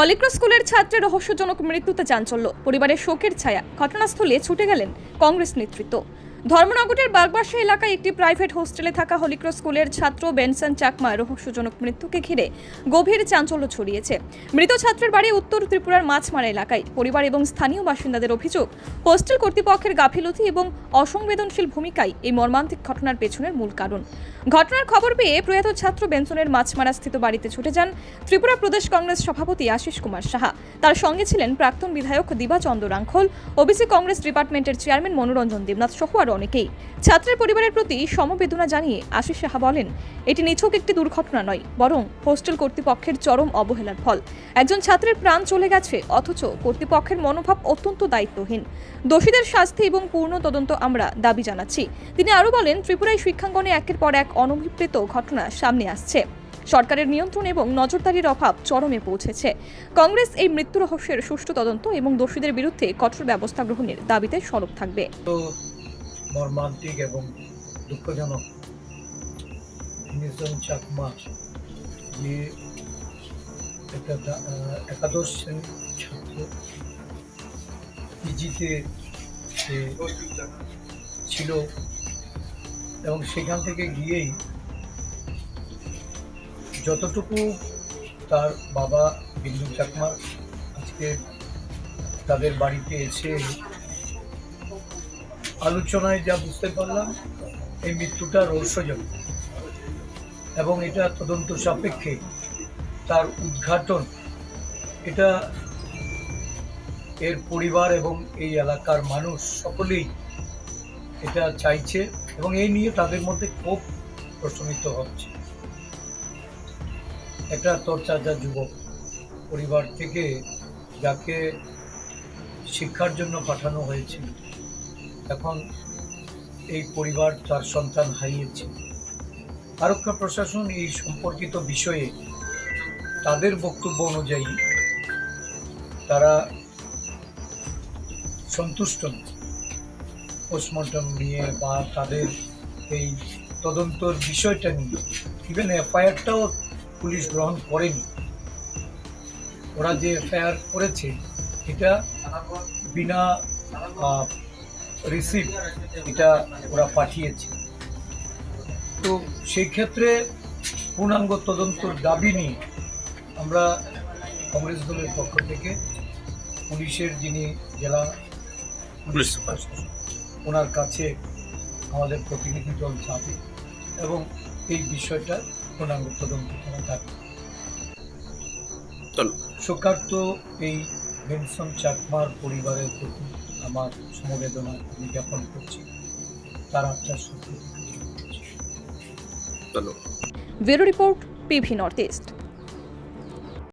Holy Cross স্কুলের ছাত্রের রহস্যজনক মৃত্যুতে চাঞ্চল্য। পরিবারের শোকের ছায়া। ঘটনাস্থলে ছুটে গেলেন কংগ্রেস নেতৃত্ব। ধর্মনগরের বাগবাসা এলাকায় একটি প্রাইভেট হোস্টেলে থাকা হলিক্রস স্কুলের ছাত্র বেনসন চাকমা রহস্যজনক মৃত্যুকে ঘিরে গভীর চাঞ্চল্য ছড়িয়েছে। মৃত ছাত্রের বাড়ি উত্তর ত্রিপুরার মাছমারা এলাকায়। পরিবার এবং স্থানীয় বাসিন্দাদের অভিযোগ, হোস্টেল কর্তৃপক্ষের গাফিলতি এবং অসংবেদনশীল ভূমিকাই এই মর্মান্তিক ঘটনার পেছনের মূল কারণ। ঘটনার খবর পেয়ে প্রয়াত ছাত্র বেনসনের মাছমারা স্থিত বাড়িতে ছুটে যান ত্রিপুরা প্রদেশ কংগ্রেস সভাপতি আশিস কুমার সাহা। তার সঙ্গে ছিলেন প্রাক্তন বিধায়ক দিবাচন্দ্র রাঙ্খল, ওবিসি কংগ্রেস ডিপার্টমেন্টের চেয়ারম্যান মনোরঞ্জন দেবনাথ সহ আরও অনেকেই। ছাত্রের পরিবারের প্রতি সমবেদনা জানিয়ে আশিস সাহা বলেন, এটি নিছক একটি দুর্ঘটনা নয়, বরং হোস্টেল কর্তৃপক্ষের চরম অবহেলার ফল। একজন ছাত্রের প্রাণ চলে গেছে, অথচ কর্তৃপক্ষের মনোভাব অত্যন্ত দায়িত্বহীন। দোষীদের শাস্তি এবং পূর্ণ তদন্ত আমরা দাবি জানাচ্ছি। তিনি আরও বলেন, ত্রিপুরায় শিক্ষাঙ্গনে একের পর এক অনভিপ্রেত ঘটনা সামনে আসছে। সরকারের নিয়ন্ত্রণ এবং নজরদারির অভাব চরমে পৌঁছেছে। কংগ্রেস এই মৃত্যু রহস্যের সুষ্ঠু তদন্ত এবং দোষীদের বিরুদ্ধে কঠোর ব্যবস্থা গ্রহণের দাবিতে সরব থাকবে। মর্মান্তিক এবং দুঃখজনক। নিজন চাকমা, যে একটা একাদশ শ্রেণির ছাত্র। পিজিতে সে ছিল এবং সেখান থেকে গিয়েই যতটুকু তার বাবা বিন্দু চাকমা আজকে তাদের বাড়িতে এসে আলোচনায় যা বুঝতে পারলাম, এই মৃত্যুটা রহস্যজনক। এবং এটা তদন্ত সাপেক্ষে তার উদ্ঘাটন, এটা এর পরিবার এবং এই এলাকার মানুষ সকলেই এটা চাইছে এবং এই নিয়ে তাদের মধ্যে ক্ষোভ প্রশমিত হচ্ছে। একটা তরচাজা যুবক পরিবার থেকে যাকে শিক্ষার জন্য পাঠানো হয়েছিল। এখন এই পরিবার তার সন্তান হারিয়েছে আরক্ষা প্রশাসন এই সম্পর্কিত বিষয়ে তাদের বক্তব্য অনুযায়ী তারা সন্তুষ্ট। পোস্টমর্টম নিয়ে বা তাদের এই তদন্তর বিষয়টা নিয়ে ইভেন এফআইআরটাও পুলিশ গ্রহণ করেনি ওরা যে এফআইআর করেছে, এটা বিনা রিসিপ্ট এটা ওরা পাঠিয়েছে। তো সেই ক্ষেত্রে পূর্ণাঙ্গ তদন্তর দাবি নিয়ে আমরা কংগ্রেস দলের পক্ষ থেকে পুলিশের যিনি জেলা পুলিশ সুপার। ওনার কাছে আমাদের প্রতিনিধি দল যাবে এবং এই বিষয়টা পূর্ণাঙ্গ তদন্ত করা দাবি তো এই বেনসন চাকমার পরিবারের প্রতি আমার সমবেদনা জ্ঞাপন করছি। তার আত্মার সত্যি bureau report P V north east.